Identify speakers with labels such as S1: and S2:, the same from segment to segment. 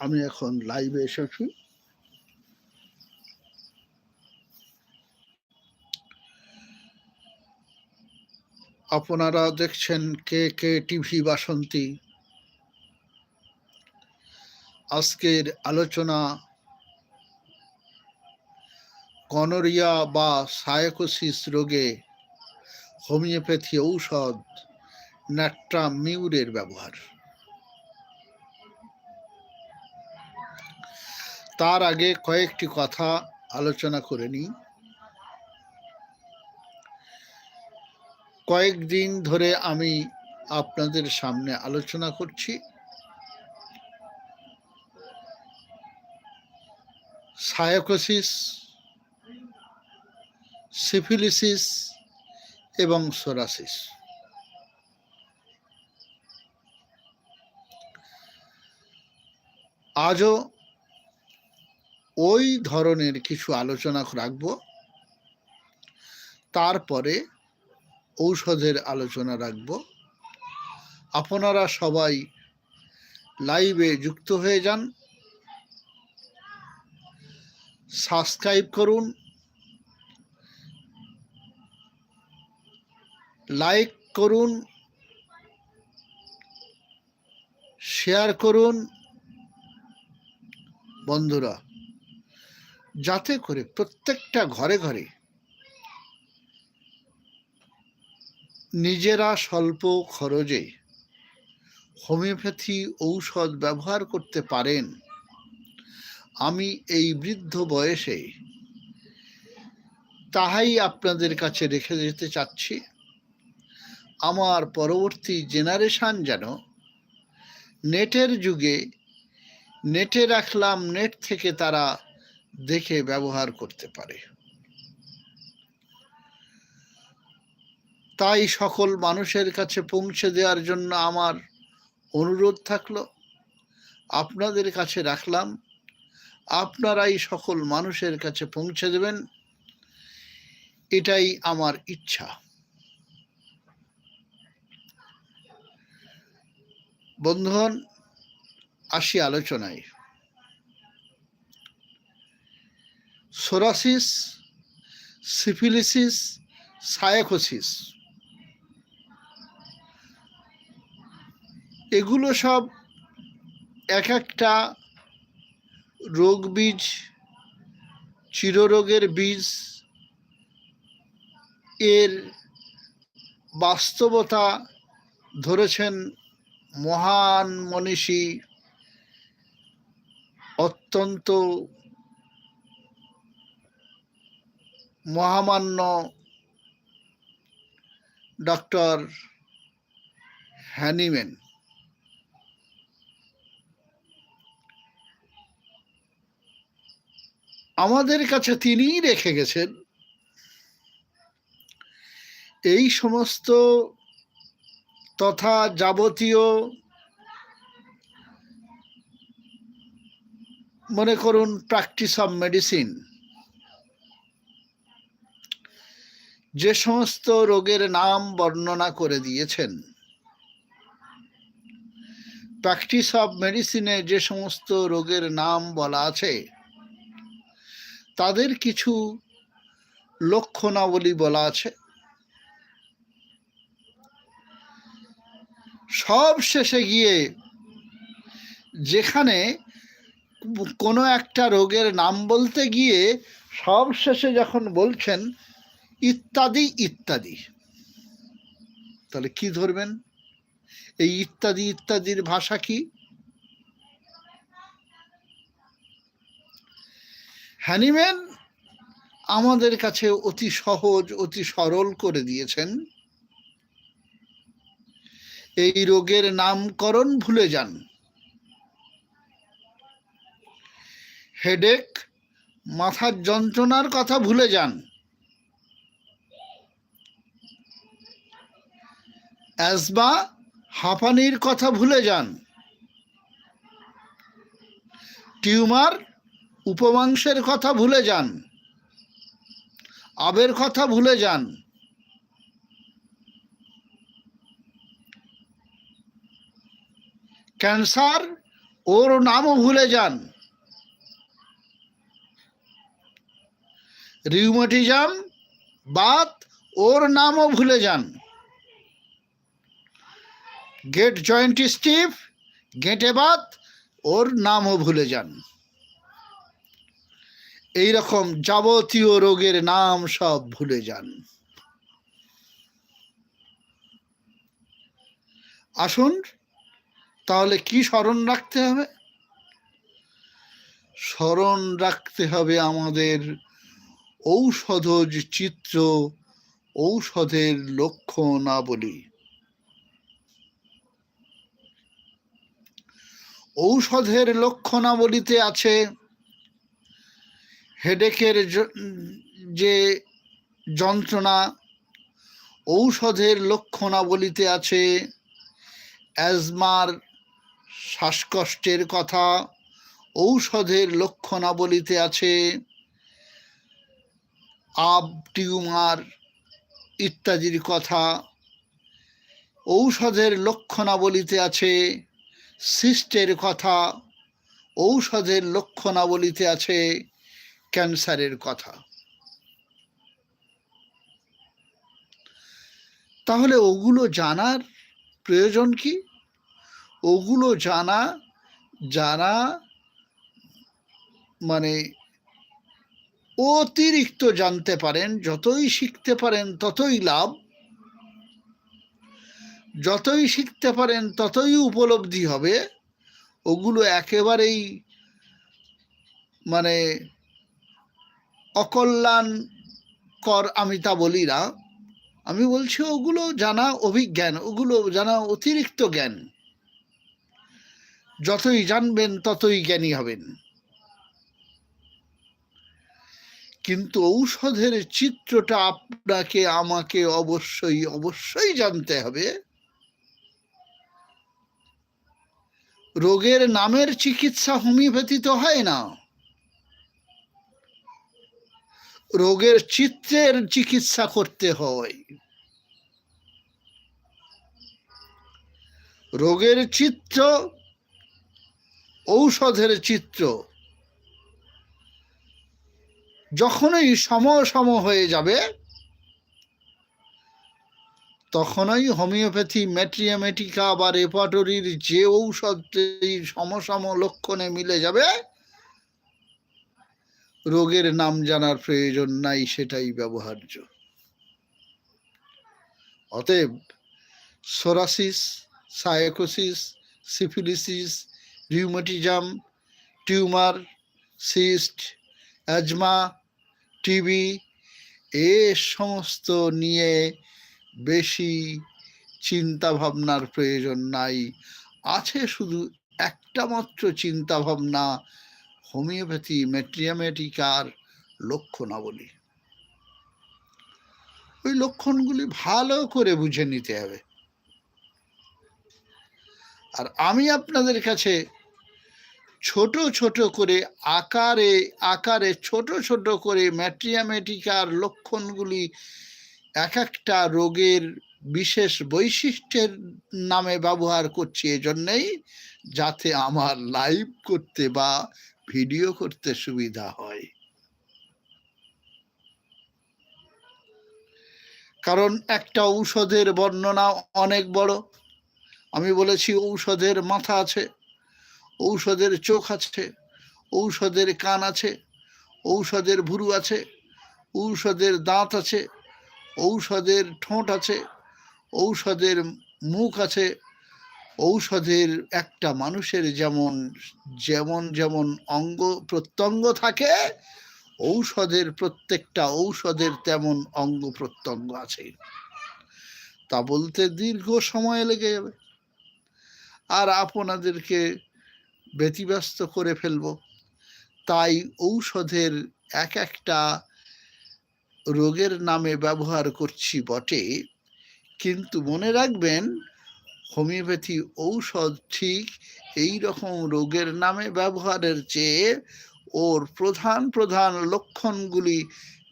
S1: আমি এখন লাইভে এসেছি আপনারা দেখছেন কে কে টিভি বাসন্তী। আজকের আলোচনা কনরিয়া বা সায়াকোসিস রোগে হোমিওপ্যাথি ঔষধ ন্যাট্রামিউরের ব্যবহার। তার আগে কয়েকটি কথা আলোচনা করে নিই। কয়েকদিন ধরে আমি আপনাদের সামনে আলোচনা করছি। সায়াকোসিস, সিফিলিসিস এবং সোরাসিস। আজও ওই ধরনের কিছু আলোচনা রাখব। তারপরে ঔষধের আলোচনা রাখব। আপনারা সবাই লাইভে যুক্ত হয়ে যান। সাবস্ক্রাইব করুন। লাইক করুন। শেয়ার করুন। বন্ধুরা যাতে করে প্রত্যেকটা ঘরে ঘরে নিজেরা স্বল্প খরচে হোমিওপ্যাথি ঔষধ ব্যবহার করতে পারেন। আমি এই বৃদ্ধ বয়সে তাহাই আপনাদের কাছে রেখে যেতে চাচ্ছি। আমার পরবর্তী জেনারেশন যেন নেটের যুগে নেটে রাখলাম, নেট থেকে তারা দেখে ব্যবহার করতে পারে। তাই সকল মানুষের কাছে পৌঁছে দেওয়ার জন্য আমার অনুরোধ থাকল। আপনাদের কাছে রাখলাম। আপনারাই সকল মানুষের কাছে পৌঁছে দেবেন। এটাই আমার ইচ্ছা। বন্ধুগণ, আসি আলোচনায়। সোরাসিস, সিফিলিসিস সায়াকোসিস এগুলো সব এক একটা রোগ বীজ চিররোগের বীজ। এর বাস্তবতা ধরেছেন মহান মনীষী অত্যন্ত মহামান্য ডক্টর হ্যানিম্যান। আমাদের কাছে তিনিই রেখে গেছেন এই সমস্ত তথা যাবতীয় মনে করুন প্র্যাকটিস অফ মেডিসিন যে সমস্ত রোগের নাম বর্ণনা করে দিয়েছেন। প্র্যাকটিস অফ মেডিসিনে যে সমস্ত রোগের নাম বলা আছে, তাদের কিছু লক্ষণাবলী বলা আছে। সব শেষে গিয়ে যেখানে কোনো একটা রোগের নাম বলতে গিয়ে সব শেষে যখন বলছেন ইত্যাদি ইত্যাদি। তাহলে কি ধরবেন? এই ইত্যাদি, ইত্যাদির ভাষা কি? হ্যানিম্যান আমাদের কাছে অতি সহজ, অতি সরল করে দিয়েছেন। এই রোগের নামকরণ ভুলে যান। হেডেক, মাথার যন্ত্রণার কথা ভুলে যান। অ্যাজমা হাঁপানির কথা ভুলে যান। টিউমার উপমাংসের কথা ভুলে যান। আবের কথা ভুলে যান। ক্যান্সার ওর নামও ভুলে যান। রিউমাটিজম, বাত ওর নামও ভুলে যান। গেট জয়েন্ট স্টিফ গেটে বাত ওর নামও ভুলে যান। এই রকম যাবতীয় রোগের নাম সব ভুলে যান। আসুন, তাহলে কি স্মরণ রাখতে হবে? স্মরণ রাখতে হবে আমাদের ঔষধজ চিত্র, ঔষধের লক্ষণাবলী। ঔষধের লক্ষণাবলীতে আছে। হেডেকের যে যন্ত্রণা, ঔষধের লক্ষণাবলীতে আছে। অ্যাজমার শ্বাসকষ্টের কথা, ঔষধের লক্ষণাবলীতে আছে। আব, টিউমার ইত্যাদির কথা, ঔষধের লক্ষণাবলীতে আছে। সিস্টের কথা, ঔষধের লক্ষণাবলীতে আছে ক্যান্সারের কথা। তাহলে ওগুলো জানার প্রয়োজন কি? ওগুলো জানা জানা মানে অতিরিক্ত জানতে পারেন, যতই শিখতে পারেন, ততই লাভ। যতই শিখতে পারেন, ততই উপলব্ধি হবে। ওগুলো একেবারেই মানে অকল্যাণ কর আমি তা বলি না। আমি বলছি ওগুলো জানা অভিজ্ঞান, ওগুলো জানা অতিরিক্ত জ্ঞান। যতই জানবেন, ততই জ্ঞানী হবেন। কিন্তু ঔষধের চিত্রটা আপনাকে, আমাকে অবশ্যই অবশ্যই জানতে হবে। রোগের নামের চিকিৎসা হোমিওপ্যাথিত হয় না। রোগের চিত্রের চিকিৎসা করতে হয়। রোগের চিত্র, ঔষধের চিত্র। যখনই সম সম হয়ে যাবে তখনই হোমিওপ্যাথি, ম্যাট্রিয়ামেটিকা বা রেপাটরির যে ঔষধটি সমসম লক্ষণে মিলে যাবে, রোগের নাম জানার প্রয়োজন নাই, সেটাই ব্যবহার্য। অতএব psoriasis sycosis syphilis, rheumatism, tumour, cyst, asthma, TB, এ সমস্ত নিয়ে বেশি চিন্তা ভাবনার প্রয়োজন নাই। আছে শুধু একটা মাত্র চিন্তা ভাবনা হোমিওপ্যাথি, মেট্রিয়ামেটিকার লক্ষণাবলী। ওই লক্ষণগুলি ভালো করে বুঝে নিতে হবে। আর আমি আপনাদের কাছে ছোট ছোট করে আকারে আকারে ছোট ছোট করে ম্যাট্রিয়ামেটিকার লক্ষণগুলি এক একটা রোগের বিশেষ বৈশিষ্ট্যের নামে ব্যবহার করছি এজন্যই যাতে আমার লাইভ করতে বা ভিডিও করতে সুবিধা হয়। কারণ একটা ঔষধের বর্ণনা অনেক বড়। আমি বলেছি ঔষধের মাথা আছে, ঔষধের চোখ আছে, ঔষধের কান আছে, ঔষধের ভুরু আছে, ঔষধের দাঁত আছে ঔষধের ঠোঁট আছে, ঔষধের মুখ আছে, ঔষধের একটা মানুষের যেমন যেমন যেমন অঙ্গ প্রত্যঙ্গ থাকে, ঔষধের প্রত্যেকটা ঔষধের তেমন অঙ্গ প্রত্যঙ্গ আছে। তা বলতে দীর্ঘ সময় লেগে যাবে। আর আপনাদেরকে ব্যতিব্যস্ত করে ফেলব। তাই ঔষধের এক একটা রোগের নামে ব্যবহার করছি বটে, কিন্তু মনে রাখবেন, হোমিওপ্যাথি ঔষধ ঠিক এই রকম রোগের নামে ব্যবহারের চেয়ে ওর প্রধান প্রধান লক্ষণগুলি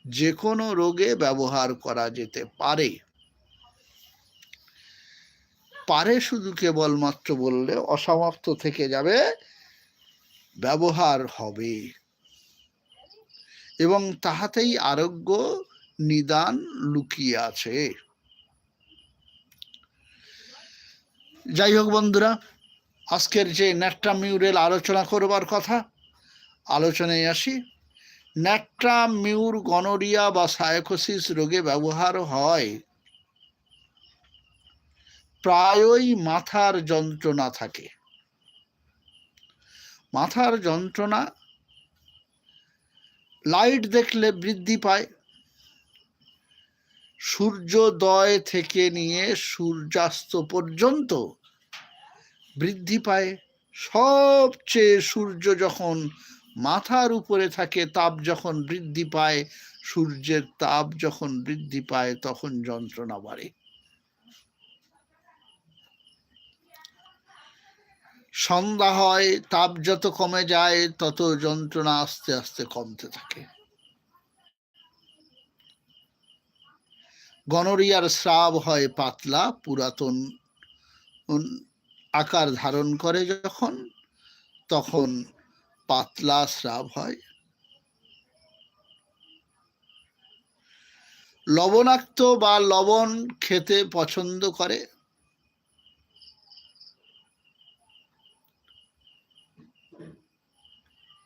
S1: যে কোনো রোগে ব্যবহার করা যেতে পারে। পারে শুধু কেবলমাত্র বললে অসমাপ্ত থেকে যাবে, ব্যবহার হবে। এবং তাহাতেই আরোগ্য নিদান লুকিয়ে আছে। যাই হোক বন্ধুরা, আজকের যে ন্যাট্রামিউরেল আলোচনা করবার কথা, আলোচনায় আসি। ন্যাট্রামিউর গনোরিয়া বা সায়াকোসিস রোগে ব্যবহার হয়। প্রায়ই মাথার যন্ত্রণা থাকে। মাথার যন্ত্রণা লাইট দেখলে বৃদ্ধি পায়। সূর্যোদয় থেকে নিয়ে সূর্যাস্ত পর্যন্ত বৃদ্ধি পায়। সবচেয়ে সূর্য যখন মাথার উপরে থাকে, তাপ যখন বৃদ্ধি পায়, সূর্যের তাপ যখন বৃদ্ধি পায়, তখন যন্ত্রণা বাড়ে। সন্ধ্যা হয়, তাপ যত কমে যায়, তত যন্ত্রণা আস্তে আস্তে কমতে থাকে। গনরিয়ার স্রাব হয় পাতলা, পুরাতন আকার ধারণ করে যখন, তখন পাতলা স্রাব হয়। লবণাক্ত বা লবণ খেতে পছন্দ করে।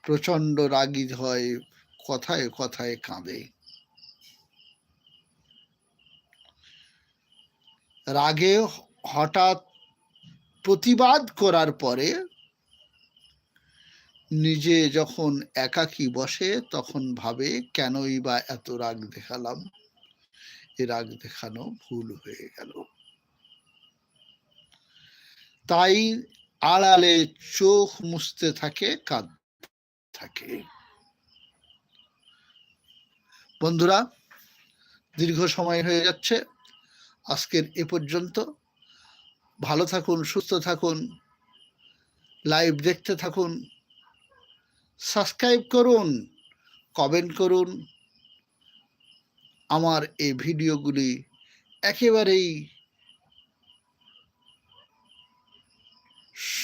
S1: প্রচণ্ড রাগী হয়, কথায় কথায় কাঁদে। রাগে হঠাৎ প্রতিবাদ করার পরে নিজে যখন একাকী বসে, তখন ভাবে, কেনই বা এত রাগ দেখালাম? এ রাগ দেখানো ভুল হয়ে গেল। তাই আড়ালে চোখ মুছতে থাকে কাঁদ থাকে। বন্ধুরা, দীর্ঘ সময় হয়ে যাচ্ছে। আজকের এ পর্যন্ত। ভালো থাকুন, সুস্থ থাকুন, লাইভ দেখতে থাকুন, সাবস্ক্রাইব করুন, কমেন্ট করুন। আমার এই ভিডিওগুলি একেবারেই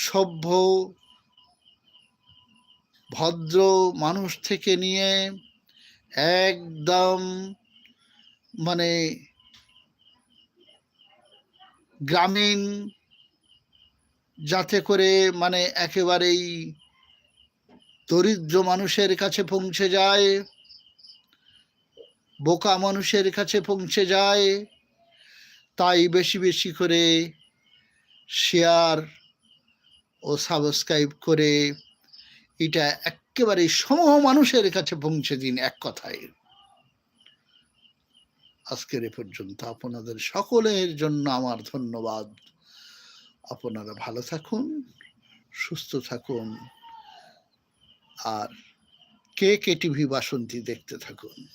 S1: সভ্য ভদ্র মানুষ থেকে নিয়ে একদম মানে গ্রামীণ যাতে করে মানে একেবারেই দরিদ্র মানুষের কাছে পৌঁছে যায়, বোকা মানুষের কাছে পৌঁছে যায়, তাই বেশি বেশি করে শেয়ার ও সাবস্ক্রাইব করে এটা একেবারে সমূহ মানুষের কাছে পৌঁছে দিন এক কথায়। আজকের এ পর্যন্ত আপনাদের সকলের জন্য আমার ধন্যবাদ। আপনারা ভালো থাকুন, সুস্থ থাকুন, আর কে কে টিভি বাসন্তী দেখতে থাকুন।